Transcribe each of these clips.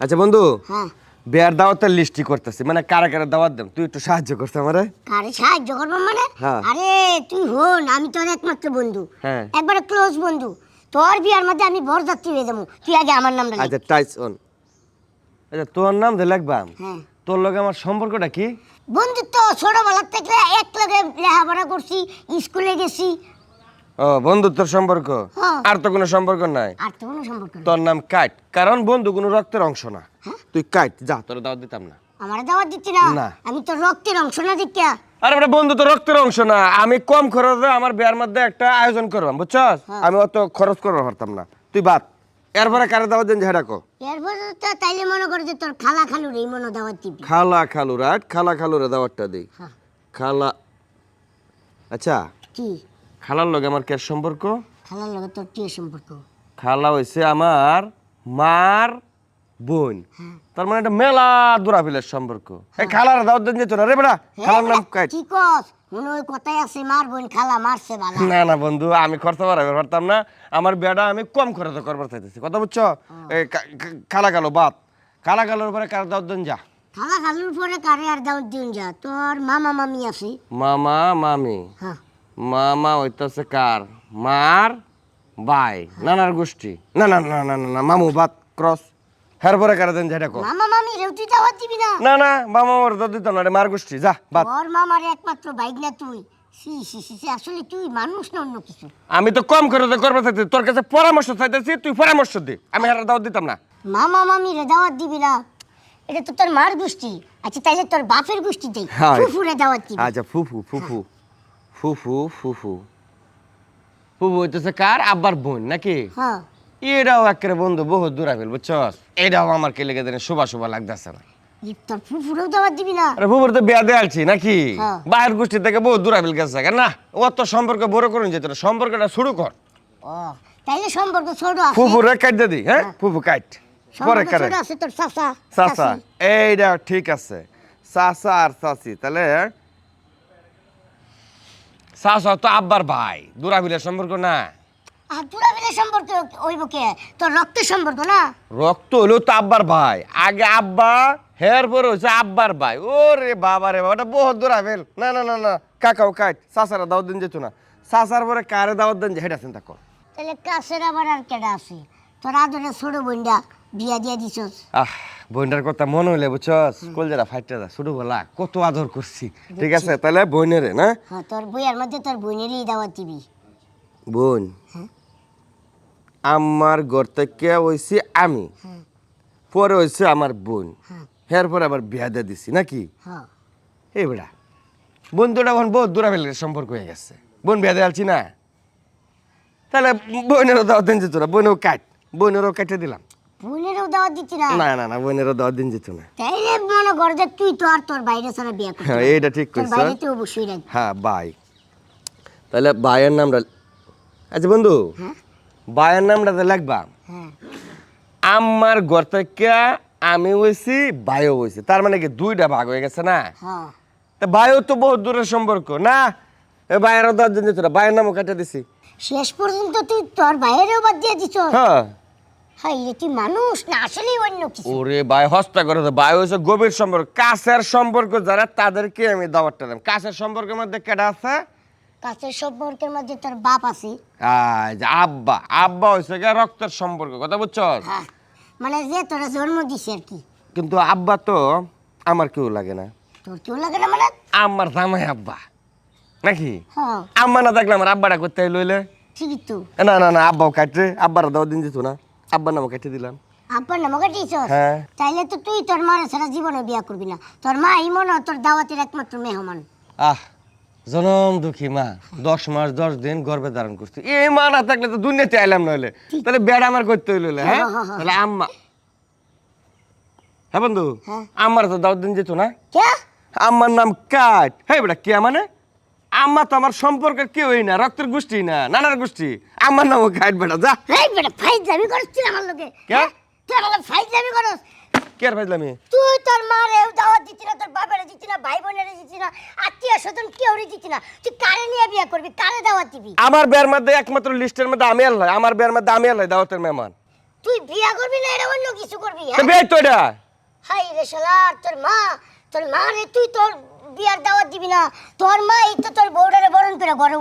আচ্ছা বন্ধু হ্যাঁ। বিয়ার দাওয়াতের লিস্টই করতেছি। মানে কারা কারা দাওয়াত দেন তুই একটু সাহায্য করতে আমারে। কারে সাহায্য করব মানে? হ্যাঁ। আরে তুই হন আমি তোর একমাত্র বন্ধু। হ্যাঁ। একবারে ক্লোজ বন্ধু। তোর বিয়ার মধ্যে আমি বরযাত্রী হয়ে যাব। তুই আগে আমার নামটা লিখ। আচ্ছা টাইস অন। আচ্ছা তোর নাম দিয়ে লিখবাম হ্যাঁ। তোর লগে আমার সম্পর্কটা কি? বন্ধু বন্ধুত্ব ছোটবেলার থেকে এক লগে লেখাপড়া করছি স্কুলে গেছি ও বন্ধুত্বর সম্পর্ক? হ্যাঁ। আর তো কোনো সম্পর্ক নাই? আর তো কোনো সম্পর্ক নেই। তোর নাম কাইট। কারণ বন্ধু কোনো রক্তের অংশ না। হ্যাঁ? তুই কাইট যা তোর দাওয়াত দিতাম না। আমার দাওয়াত দিচ্ছি না। আমি তো রক্তের অংশ না দেখিয়া আরে বেটা বন্ধু তো রক্তের অংশ না। আমি কম খরচে আমার বিয়ার মধ্যে একটা আয়োজন করবাম বুঝছস? হ্যাঁ। আমি অত খরচ করতে পারতাম না। তুই বাদ। এরপরে কারে দাওয়াত দেন ঝেড়া কো? এরপর তো তাইলে মনে করে যে তোর খালা খালু রে মনে দাওয়াত দিবি। খালা খালু রাট খালা খালুরে দাওয়াতটা দিই। খালা আচ্ছা। কি? খালার লগে আমার কে সম্পর্ক? খালার লগে তোর কি সম্পর্ক? খালা হইছে আমার মার বোন। হ্যাঁ। তার মানে এটা মেলা দূরাফিলের সম্পর্ক। এই খালার দাওয়াত দেন যেত না রে বেটা খালার নাম কাইট কি কস? মনে ওই কথাই আছে মার বোন খালা মারছে বালা। না না বন্ধু আমি খরচা বাড়াবে পারতাম না। আমার বেটা আমি কম খরচে করবার চাইতেছি। কথা বুঝছ? এই খালা গেল বাদ। খালা গেলোর পরে কার দাওয়াত দেন যা। খালা খালুর পরে কারে আর দাওয়াত দিন যা? তোর মামা মামি আছে। মামা মামি। হ্যাঁ। মামা হইতাছে কার? মার বাই। নানার গোষ্ঠী। না না না না না মামু বাদ ক্রস। হের পরে কার দেন যেটা কো মামা মামি রেও তুই দাওয়াত দিবি না? না না মামা ওর দাদ দিতাম না রে, মার গোষ্ঠী যা বাদ। তোর মামার একমাত্র বাইক না তুই। সি সি সি সি, আসলে তুই মানুষ না অন্য কিছু? আমি তো কম খরচে করবার চাইতেছি তোর কাছে পরামর্শ চাইতেছি তুই পরামর্শ দে। আমি হের দাওয়াত দিতাম না। মামা মামি রে দাওয়াত দিবি না। এটা তো তোর মার গোষ্ঠী। আচ্ছা তাইলে তোর বাপের গোষ্ঠী দেই। হ্যাঁ। ফুফুরে দাওয়াত দিবি। আচ্ছা ফুফু ফুফু। ফুফু ফুফু ফুফু হইতেছে কার? আব্বার বোন নাকি? হ্যাঁ। এটাও একেবারে বন্ধু বহু দূরা ফেল বুঝছস? এটাও আমার কে লেগে দেনে শোভা শোভা লাগতেছে না। তোর ফুফুরেও দিবি না। আরে ফুফুর তো বিয়া দেয়ালছি নাকি? হ্যাঁ। বাইরের গোষ্ঠী থেকে বহু দূরা ফেল গেছে না? ও তো সম্পর্ক বড় করুন যেত না সম্পর্কটা শুরু কর। ও তাইলে সম্পর্ক ছোট আছে। ফুফুর কাট দি হ্যাঁ? ফুফু কাট পরে সম্পর্ক ছোট আছে তোর চাচি। এইটা ঠিক আছে। চাচা আর চাচি তাহলে চাচা তো আব্বার ভাই। দূরাবিলের সম্পর্ক না? আর মিলে সম্পর্ক হইব কে? তোর রক্তের সম্পর্ক না? রক্ত হলো তো আব্বার ভাই। আগে আব্বা হের পরে হচ্ছে আব্বার ভাই। ওরে বাবা রে বাবা বহুত দূরাবিল না না না না। কাকাও কাট। চাচারা দাওয়াত দিন যেত না। চাচার পরে কারে দাওয়াত দেন যে হেটা চিন্তা কর। তাহলে কাছের আবার আর কেডা আছে? তোর আদরে ছোট বিয়া দিয়া দিছস। আহ বোনটার কথা মনে হইলে বুঝছস? কলজারা ফাইটটা যা শুরু বলা কত আদর করছি। ঠিক আছে তাহলে বোনের না? হ্যাঁ তোর বইয়ের মধ্যে তোর বোনেরই দাওয়াত দিবি বোন হ্যাঁ। আমার ঘর থেকে হইছি আমি। হ্যাঁ। পরে হইছে আমার বোন। হ্যাঁ। হের পরে আবার বিয়া দিয়ে দিছি নাকি? হ্যাঁ। এই বেড়া বোন দুটা এখন বহুত দূরাবেলের সম্পর্ক হয়ে গেছে। বোন বিয়া দেয়ালছি না? তাহলে বোনেরও দাওয়াত দিন না বোনেরও কাট বোনেরও কেটে দিলাম। দাওয়াত দিচ্ছি না। না না না বোনেরও দাওয়াত দিন যেত না। তাইলে মনে কর যে তুই তো আর তোর বাইরে ছাড়া বিয়া করছিস হ্যাঁ এইটা ঠিক কইছ। বাইরে তো অবশ্যই রাখবি। হ্যাঁ বাই। তাহলে বায়ের নামটা আচ্ছা বন্ধু হ্যাঁ? বায়ের নামটা তো লাগবা। হ্যাঁ। আমার ঘর থেকে আমি হয়েছি বায়ু হয়েছে তার মানে কি দুইটা ভাগ হয়ে গেছে না? হ্যাঁ। তা বায়ু তো বহুত দূরের সম্পর্ক না? এ বাইরের দশ দিন যেত না বাইরের নামও কেটে দিছি। শেষ পর্যন্ত তুই তোর বাইরেও বাদ দিয়ে দিছ। হ্যাঁ। হাই রে তুই মানুষ? না আসলেই অন্য কিছু। ওরে বাই হস্তা করে তো বায়ু হয়েছে গভীর সম্পর্ক। কাছের সম্পর্ক যারা তাদেরকে আমি দাবারটা দিলাম কাছের সম্পর্কের মধ্যে কেটে আছে? কাছের সম্পর্কের মধ্যে তোর বাপ আছে। আব্বা। আব্বা রক্তের সম্পর্ক কথা হ্যাঁ। মানে যে তোরা জন্ম দিছে আর কি। কিন্তু আব্বা তো আমার কেউ লাগে না। তোর কেউ লাগে না মানে? আমার জামাই আব্বা। নাকি? হ্যাঁ। আম্মা না থাকলে আমার আব্বাটা করতে লইলে? ঠিকই তো। না না না আব্বাও কাটরে আব্বার দাও দিন যেত না। আব্বার নামও কেটে দিলাম। আব্বার নাম কাটিয়েছ হ্যাঁ। তাইলে তো তুই তোর মার ছাড়া জীবনে বিয়া করবি না। তোর মা এই মনে তোর দাওয়াতের একমাত্র মেহমান। আহ জনম দুঃখী মা। দশ মাস দশ দিন গর্ভে ধারণ করছি। এই মা না থাকলে তো দুনিয়াতে আইলাম নইলে। তাহলে বেড়া আমার করতে হইলে হ্যাঁ? হ্যাঁ, হ্যাঁ। তাহলে আম্মা। হ্যাঁ বন্ধু হ্যাঁ। আমার তো দাও দিন যেত না। কে? আমার নাম কাট। হ্যাঁ বেটা কে মানে? আম্মা তো আমার সম্পর্কের কেউই না রক্তের গোষ্ঠী না নানার গোষ্ঠী। আমার নামও কাট বেটা যা। এই বেটা ফাইজ যাবি করছ তুই আমার লোকে? কে? তুই আমার লোকে ফাইজ যাবি করস? কে আর ভাইলামি তুই তোর মারে দাওয়াত দিতি না তোর বাবারে দিতি না ভাই বোনেরে দিতি না আত্মীয় স্বজন কেউরে দিতি না। তুই কারে নিয়ে বিয়া করবি? কারে দাওয়াত দিবি? আমার বিয়ার মধ্যে একমাত্র লিস্টের মধ্যে আমি আল্লাহ আমার বিয়ার মধ্যে আমি আল্লাহ দাওয়াতের মেহমান। তুই বিয়া করবি না এটা অন্য কিছু করবি হ্যাঁ? বিয়ে তো এটা হাই রে শালা তোর মা তোর মা রে তুই তোর বিয়ার দাওয়াত দিবি না। তোর মা এই তো তোর বরণ করে ঘরে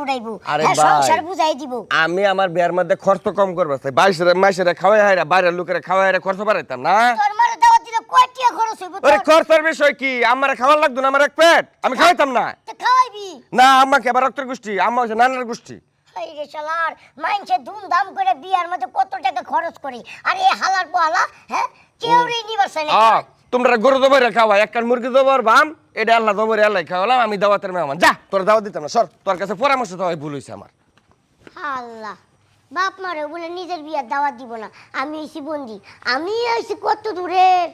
আরে হ্যাঁ ভাই। সংসার বুঝাই দিব। আমি আমার বিয়ার মধ্যে খরচ কম করব বাইশের মাসের খাওয়াই হাইরা বাইরের লোকের খাওয়াই হাইরা খরচ বাড়াইতাম না। তোর মারে দাওয়াত দিলে খরচ হইব ওরে তোর? খরচের বিষয় কি? আমার খাওয়ার লাগতো না আমার এক পেট? আমি খাওয়াইতাম না। তো খাওয়াইবি। না আম্মাকে আবার রক্তের গোষ্ঠী আম্মা হচ্ছে নানার গোষ্ঠী। হাই রে শালার মাইনসে ধুমধাম করে বিয়ার মধ্যে কত টাকা খরচ করি। আর এই হালার পোহালা হ্যাঁ কেউ রে নিবার চায় না আ, তোমরা গরু দবরে খাওয়া এক কান মুরগি দবর বাম। এটা আল্লাহ দবরে আল্লাহ খাওয়ালাম, আমি দাওয়াতের মেহমান। যা, তোর দাওয়াত দিতাম না, সর, তোর কাছে পরামর্শ তো ভুল হয়েছে আমার। আল্লাহ, বাপ মারে বলে নিজের বিয়ার দাওয়াত দিব না। আমি এসে বন্দি। আমি এসে কত দূরের?